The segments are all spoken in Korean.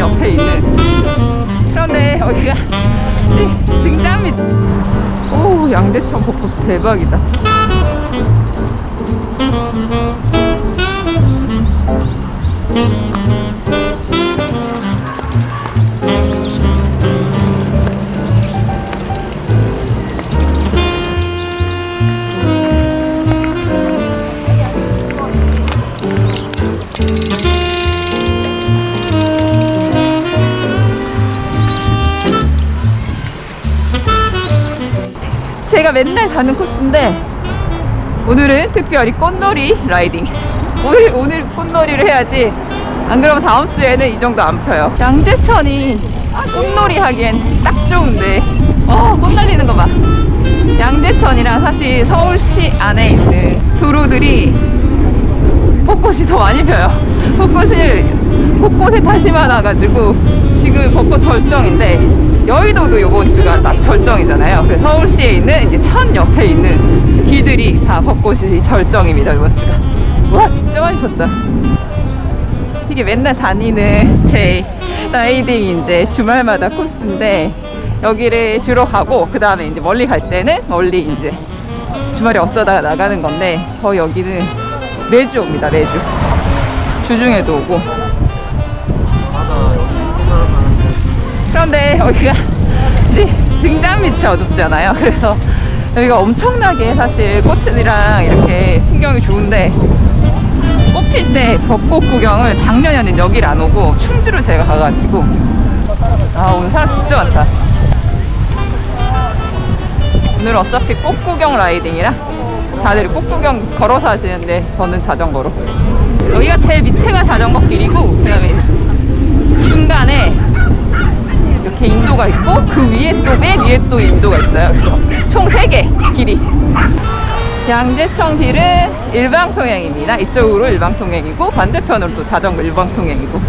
옆에 있는. 그런데 여기가. 이 등잔밑 오 양대천 벚꽃 대박이다 제가 맨날 가는 코스인데 오늘은 특별히 꽃놀이 라이딩. 오늘 오늘 꽃놀이를 해야지. 안 그러면 다음 주에는 이 정도 안 펴요. 양재천이 꽃놀이 하기엔 딱 좋은데. 어꽃 날리는 거봐. 양재천이랑 사실 서울시 안에 있는 도로들이 벚꽃이 더 많이 펴요. 벚꽃을 곳곳에 다시 많아가지고 지금 벚꽃 절정인데 여의도도 이번 주가 딱 절정이잖아요. 그래서 서울시에 있는 이제 천 옆에 있는 길들이 다 벚꽃이 절정입니다 이번 주가. 와 진짜 많이 폈다. 이게 맨날 다니는 제 라이딩 이제 주말마다 코스인데 여기를 주로 가고 그 다음에 이제 멀리 갈 때는 멀리 이제 주말에 어쩌다가 나가는 건데 거의 여기는 매주 옵니다 매주 주중에도 오고 그런데 여기가 이제 등잔 밑이 어둡잖아요? 그래서 여기가 엄청나게 사실 꽃이랑 이렇게 풍경이 좋은데 꽃필 때 벚꽃 구경을 작년에는 여길 안 오고 충주로 제가 가가지고 아 오늘 사람 진짜 많다. 오늘 어차피 꽃 구경 라이딩이라 다들 꽃 구경 걸어서 하시는데 저는 자전거로. 여기가 제일 밑에가 자전거 길이고 그 다음에 중간에 인도가 있고 그 위에 또 맨 위에 또 인도가 있어요. 총 3개 길이. 양재천 길은 일방 통행입니다. 이쪽으로 일방 통행이고 반대편으로 또 자전거 일방 통행이고.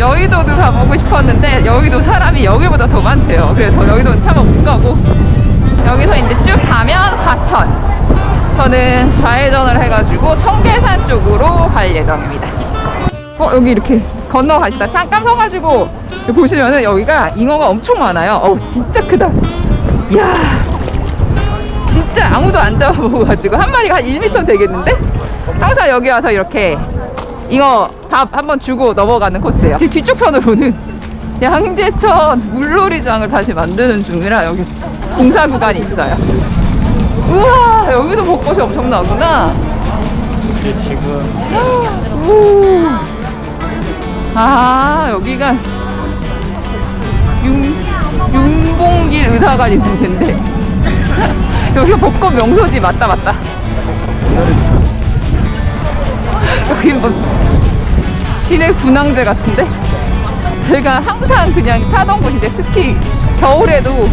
여의도도 가보고 싶었는데 여의도 사람이 여기보다 더 많대요. 그래서 여의도는 차마 못 가고. 여기서 이제 쭉 가면 과천. 저는 좌회전을 해가지고 청계산 쪽으로 갈 예정입니다. 어 여기 이렇게 건너가시다. 잠깐 서가지고 보시면은 여기가 잉어가 엄청 많아요. 어우 진짜 크다. 이야. 진짜 아무도 안 잡아보고가지고 한 마리가 한 1m 되겠는데? 항상 여기 와서 이렇게 잉어 밥 한번 주고 넘어가는 코스예요. 지금 뒤쪽 편으로는 양재천 물놀이장을 다시 만드는 중이라 여기 공사 구간이 있어요. 우와 여기도 벚꽃이 엄청 나구나. 이게 지금 우. 아 여기가 융, 윤봉길 의사관 있는 데인데. 여기가 벚꽃 명소지. 맞다 맞다. 여기 뭐 시내 군항제 같은데? 제가 항상 그냥 타던 곳인데 특히 겨울에도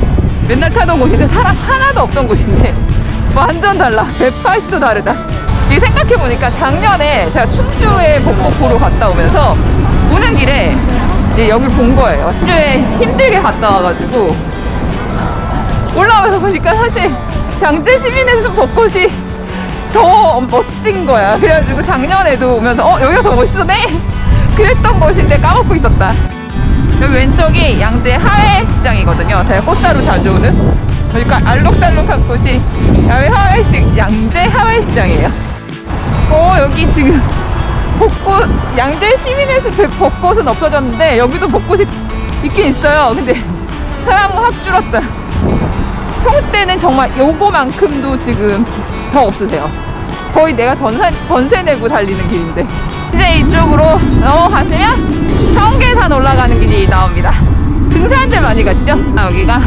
맨날 타던 곳인데 사람 하나도 없던 곳인데 완전 달라. 180도 다르다. 이게 생각해보니까 작년에 제가 충주에 벚꽃 보러 갔다 오면서 오는 길에 이제 여기를 본 거예요. 충주에 힘들게 갔다 와가지고. 올라오면서 보니까 사실 양재 시민에서 벚꽃이 더 멋진 거야. 그래가지고 작년에도 오면서 어 여기가 더 멋있어네? 그랬던 곳인데 까먹고 있었다. 여기 왼쪽이 양재 하회 시장이거든요. 제가 꽃사로 자주 오는. 그러니까 알록달록한 곳이 양재 하회 시장이에요. 어 여기 지금 벚꽃 양재 시민의 숲 벚꽃은 없어졌는데 여기도 벚꽃이 있긴 있어요. 근데 사람은 확 줄었다. 평소 때는 정말 요거만큼도 지금 더 없으세요. 거의 내가 전세, 전세 내고 달리는 길인데. 이제 이쪽으로 넘어가시면 청계산 올라가는 길이 나옵니다. 등산들 많이 가시죠? 아, 여기가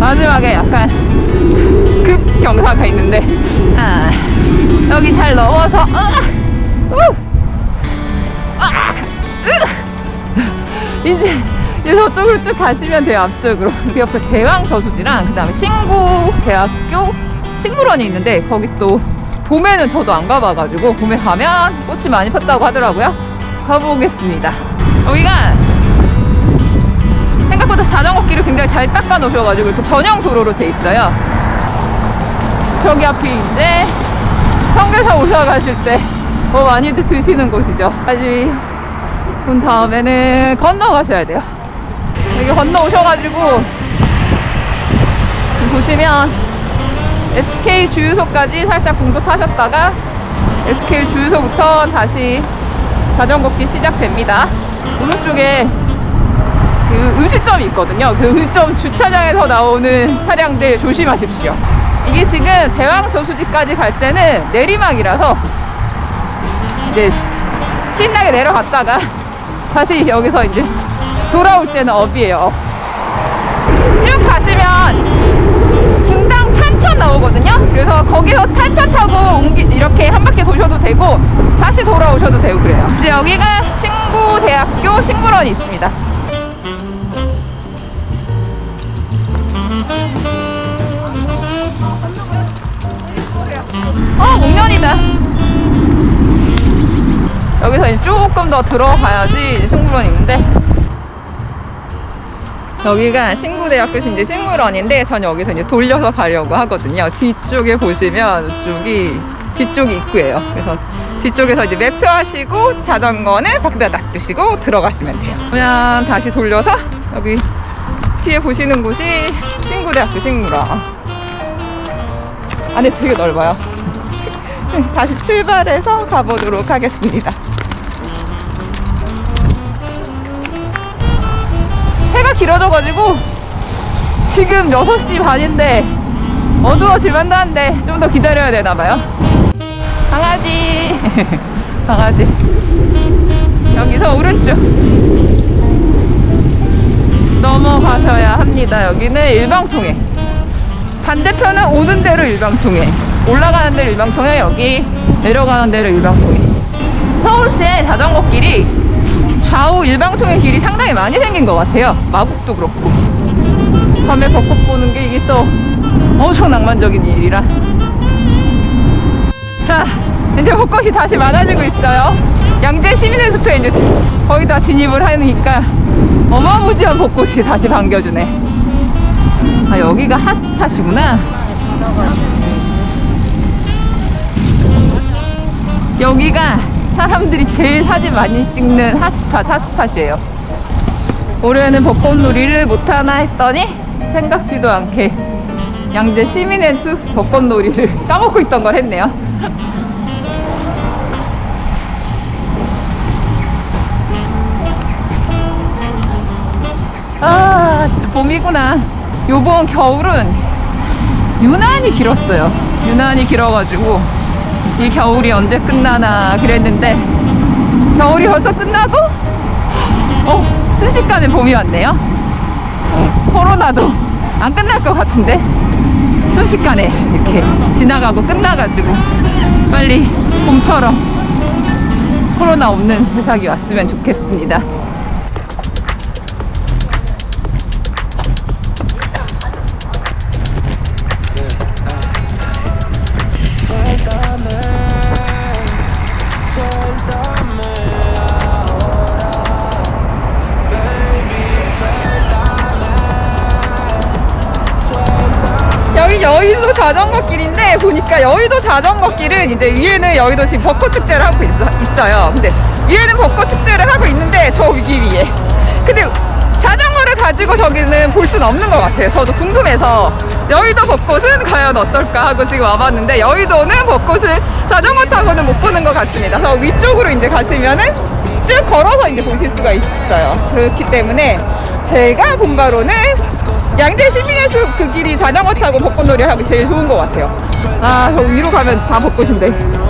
마지막에 약간 급 경사가 있는데, 아, 여기 잘 넘어서, 으, 우, 이제, 이제 저쪽으로 쭉 가시면 돼요, 앞쪽으로. 그 옆에 대왕 저수지랑, 그 다음에 신구대학교 식물원이 있는데, 거기 또 봄에는 저도 안 가봐가지고 봄에 가면 꽃이 많이 폈다고 하더라고요. 가보겠습니다. 여기가 생각보다 자전거 길을 굉장히 잘 닦아 놓으셔가지고 이렇게 전용 도로로 돼 있어요. 저기 앞이 이제 청계산 올라가실 때 뭐 많이들 드시는 곳이죠. 아주 본 다음에는 건너가셔야 돼요. 여기 건너 오셔가지고 보시면 SK 주유소까지 살짝 공도 타셨다가 SK 주유소부터 다시 자전거길 시작됩니다. 오른쪽에 그 음식점이 있거든요. 그 음식점 주차장에서 나오는 차량들 조심하십시오. 이게 지금 대왕 저수지까지 갈 때는 내리막이라서 이제 신나게 내려갔다가 다시 여기서 이제 돌아올 때는 업이에요. 업. 쭉 가시면 분당 탄천 나오거든요. 그래서 거기서 탄천 타고 옮기, 이렇게 한 바퀴 도셔도 되고 다시 돌아오셔도 되고 그래요. 이제 여기가 신구대학교 식물원이 있습니다. 어, 목련이다. 조금 더 들어가야지 이제 식물원이 있는데 여기가 신구대학교 이제 식물원인데 전 여기서 이제 돌려서 가려고 하거든요. 뒤쪽에 보시면 이쪽이 뒤쪽이 입구예요. 그래서 뒤쪽에서 이제 매표하시고 자전거는 밖에다 놔두시고 들어가시면 돼요. 그냥 다시 돌려서 여기 뒤에 보시는 곳이 신구대학교 식물원. 안에 되게 넓어요. 다시 출발해서 가보도록 하겠습니다. 길어져가지고 지금 6시 반인데 어두워질 만한데 좀 더 기다려야 되나봐요. 강아지, 강아지. 여기서 오른쪽 넘어가셔야 합니다. 여기는 일방통행. 반대편은 오는 대로 일방통행. 올라가는 대로 일방통행, 여기 내려가는 대로 일방통행. 서울시에 자전거 길이 좌우 일방통행 길이 상당히 많이 생긴 것 같아요. 마곡도 그렇고. 밤에 벚꽃 보는 게 이게 또 엄청 낭만적인 일이라. 자, 이제 벚꽃이 다시 많아지고 있어요. 양재 시민의 숲에 이제 거의 다 진입을 하니까 어마무지한 벚꽃이 다시 반겨주네. 아, 여기가 핫스팟이구나. 여기가 사람들이 제일 사진 많이 찍는 핫스팟, 핫스팟이에요. 올해는 벚꽃놀이를 못하나 했더니 생각지도 않게 양재 시민의 숲 벚꽃놀이를 까먹고 있던 걸 했네요. 아, 진짜 봄이구나. 요번 겨울은 유난히 길었어요. 유난히 길어가지고 이 겨울이 언제 끝나나 그랬는데 겨울이 벌써 끝나고 어 순식간에 봄이 왔네요. 코로나도 안 끝날 것 같은데 순식간에 이렇게 지나가고 끝나가지고 빨리 봄처럼 코로나 없는 세상이 왔으면 좋겠습니다. 자전거 길인데 보니까 여의도 자전거 길은 이제 위에는 여의도 지금 벚꽃 축제를 하고 있어, 요 근데 위에는 벚꽃 축제를 하고 있는데 저 위기 위에. 근데 자전거를 가지고 저기는 볼 수는 없는 것 같아요. 저도 궁금해서 여의도 벚꽃은 과연 어떨까 하고 지금 와봤는데 여의도는 벚꽃을 자전거 타고는 못 보는 것 같습니다. 그래서 위쪽으로 이제 가시면은 쭉 걸어서 이제 보실 수가 있어요. 그렇기 때문에 제가 본 바로는 양재 시민의 숲 그 길이 자전거 타고 벚꽃놀이 하기 제일 좋은 것 같아요. 아, 저 위로 가면 다 벚꽃인데.